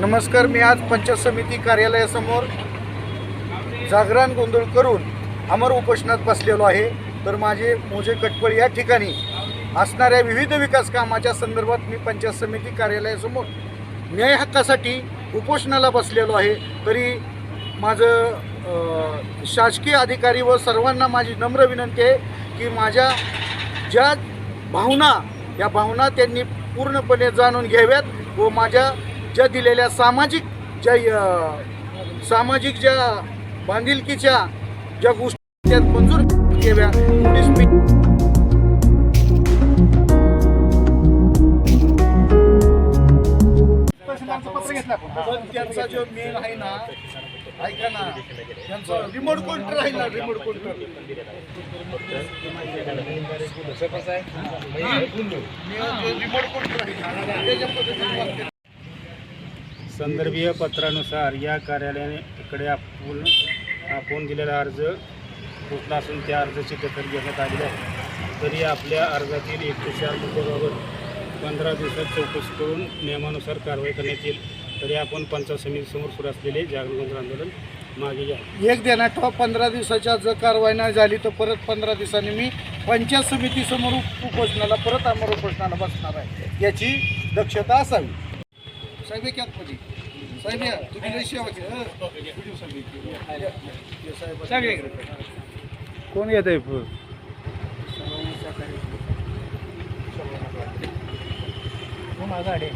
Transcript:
नमस्कार मी आज पंचायत समिती कार्यालयासमोर जागरण गोंधळ करून अमर उपोषणात बसलेलो आहे. तर माझे मोजे कटपळ या ठिकाणी असणाऱ्या विविध विकास कामाच्या संदर्भात मी पंचायत समिती कार्यालयासमोर न्याय हक्कासाठी उपोषणाला बसलेलो आहे. तरी माझं शासकीय अधिकारी व सर्वांना माझी नम्र विनंती आहे की माझ्या ज्या भावना या भावना त्यांनी पूर्णपणे जाणून घ्याव्यात व माझ्या ज्या दिलेल्या सामाजिक ज्या सामाजिक ज्या बांधिलकीच्या ज्या गोष्टी त्यात मंजूर पण त्यांचा जो मेल आहे ना ऐका ना त्यांचा रिमोट कंट्रोल आहे ना रिमोट कंट्रोल रिमोट कंट्रोल आहे त्याच्या पद्धतीने. संदर्भीय पत्रानुसार या कार्यालयाकडे आपण आपण दिलेला अर्ज कुठला असून त्या अर्जाची दखल घेण्यात आली आहे. तरी आपल्या अर्जातील एकशे चार मुद्द्याबाबत पंधरा दिवसात चौकशी करून नियमानुसार कारवाई करण्यात येईल. तरी आपण पंचायत समितीसमोर सुरू असलेले जागरण आंदोलन मागे घ्या. एक देण्यात पंधरा दिवसाच्या जर कारवाई नाही झाली तर परत पंधरा दिवसांनी मी पंचायत समितीसमोर उपोषणाला परत अमर उपोषणाला बसणार आहे. याची दक्षता असावी. साहेब एक यात मध्ये साहेब या तुम्ही लय सेवा केली हं? कोण येत आहे हो, माझा आहे.